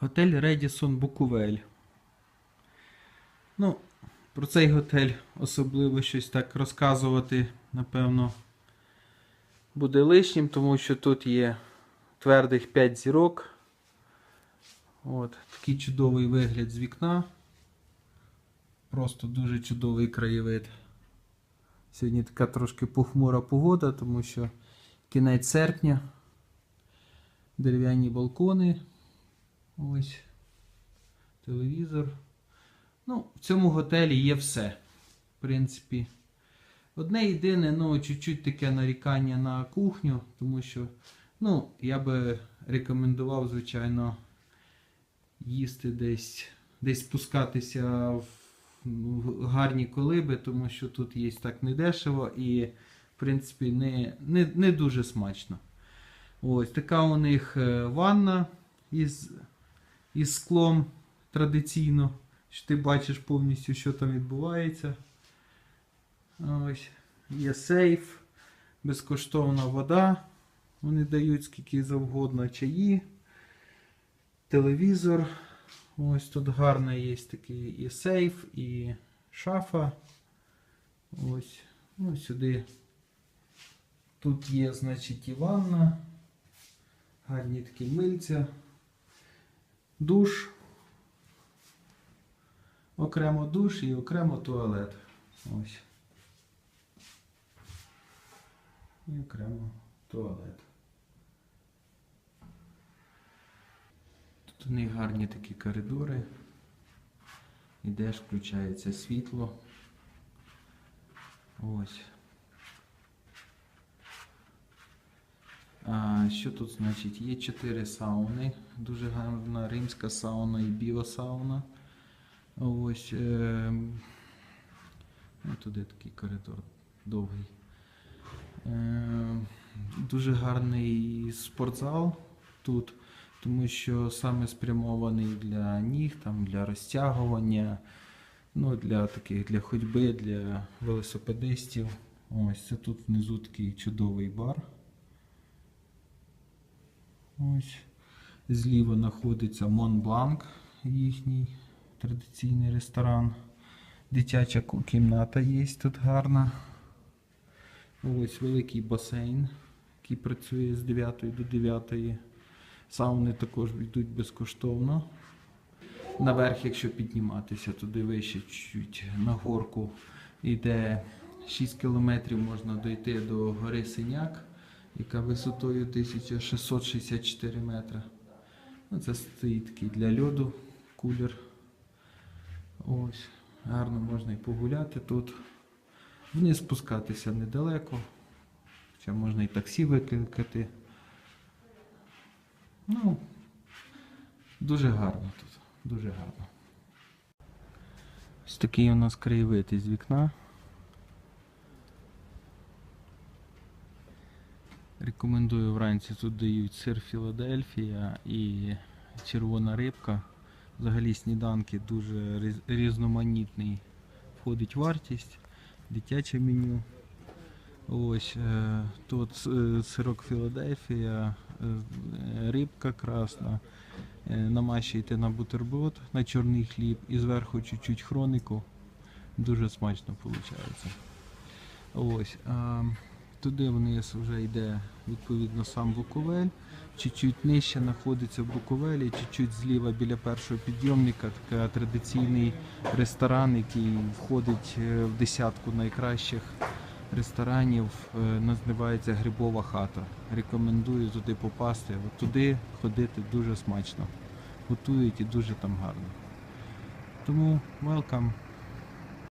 Готель Редісон Букувель. Ну, про цей готель особливо щось так розказувати, напевно, буде лишнім, тому що тут є твердих 5 зірок. От, такий чудовий вигляд з вікна. Просто дуже чудовий краєвид. Сьогодні така трошки похмура погода, тому що кінець серпня. Дерев'яні балкони. Ось. Телевізор. Ну, в цьому готелі є все. В принципі. Одне єдине, ну, чуть-чуть таке нарікання на кухню, тому що, ну, я би рекомендував, звичайно, їсти десь, десь спускатися в гарні колиби, тому що тут є так недешево і, в принципі, не, не, не дуже смачно. Ось така у них е, ванна із, із склом традиційно. Що ти бачиш повністю, що там відбувається. Ось. Є сейф, безкоштовна вода. Вони дають скільки завгодно чаї, телевізор. Ось тут гарно є такий і сейф, і шафа. Ось. Ну, сюди. Тут є, значить, і ванна. Гарні такі мильця. Душ. Окремо душ і окремо туалет. Ось. І окремо туалет. Тут у них гарні такі коридори. Ідеш, включається світло. Ось. Що тут значить? Є чотири сауни. Дуже гарна римська сауна і біосауна. Ось. Е, ну, туди такий коридор довгий. Е, дуже гарний спортзал тут, тому що саме спрямований для ніг, там, для розтягування, ну, для таких для ходьби, для велосипедистів. Ось це тут внизу такий чудовий бар. Ось. Зліва знаходиться Монбланк, їхній традиційний ресторан. Дитяча кімната є тут гарна. Ось великий басейн, який працює з 9 до 9. Сауни також йдуть безкоштовно. Наверх, якщо підніматися туди вище, чуть на горку йде 6 кілометрів, можна дойти до гори Синяк, яка висотою 1664 метри. Ну, Це стоїть такий для льоду кулер. Ось, гарно можна і погуляти тут. Вниз спускатися недалеко. Хоча можна і таксі викликати. Ну, дуже гарно тут. Дуже гарно. Ось такий у нас краєвид із вікна. Рекомендую вранці тут дають сир Філадельфія і червона рибка. Взагалі сніданки дуже різноманітний. Входить вартість, дитяче меню. Ось е, тут е, сирок Філадельфія, е, е, рибка красна. Е, намащуєте на бутерброд, на чорний хліб і зверху чуть-чуть хронику. Дуже смачно виходить. Ось. Туди вниз вже йде відповідно сам Буковель. Чуть-чуть нижче знаходиться Буковель і чуть-чуть зліва біля першого підйомника така традиційний ресторан, який входить е, в десятку найкращих ресторанів. е, Називається Грибова хата. Рекомендую туди попасти. От туди ходити дуже смачно. Готують і дуже там гарно. Тому welcome.